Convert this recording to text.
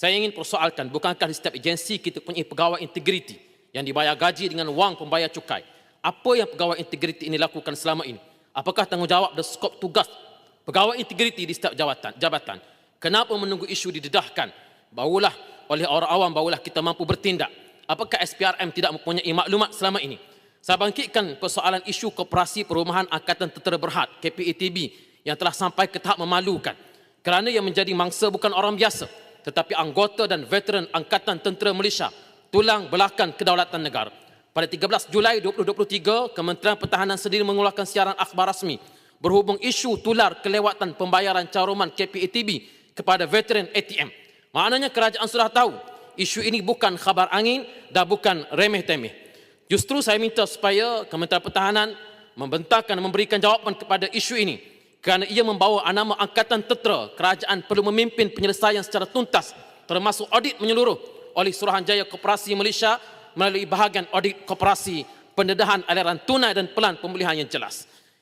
Saya ingin persoalkan, bukankah di setiap agensi kita punya pegawai integriti yang dibayar gaji dengan wang pembayar cukai? Apa yang pegawai integriti ini lakukan selama ini? Apakah tanggungjawab dan skop tugas pegawai integriti di setiap jabatan? jabatan? Kenapa menunggu isu didedahkan? Barulah oleh orang awam, barulah kita mampu bertindak. Apakah SPRM tidak mempunyai maklumat selama ini? Saya bangkitkan persoalan isu Koperasi Perumahan Angkatan Tentera Berhad KPATB yang telah sampai ke tahap memalukan kerana ia menjadi mangsa bukan orang biasa tetapi anggota dan veteran Angkatan Tentera Malaysia tulang belakang kedaulatan negara. Pada 13 Julai 2023, Kementerian Pertahanan sendiri mengeluarkan siaran akhbar rasmi berhubung isu tular kelewatan pembayaran caruman KPATB kepada veteran ATM. Maknanya kerajaan sudah tahu isu ini bukan khabar angin dan bukan remeh-temeh. Justru saya minta supaya Kementerian Pertahanan membentangkan memberikan jawapan kepada isu ini kerana ia membawa nama Angkatan Tentera, kerajaan perlu memimpin penyelesaian secara tuntas termasuk audit menyeluruh oleh Suruhanjaya Koperasi Malaysia melalui bahagian audit koperasi pendedahan aliran tunai dan pelan pemulihan yang jelas.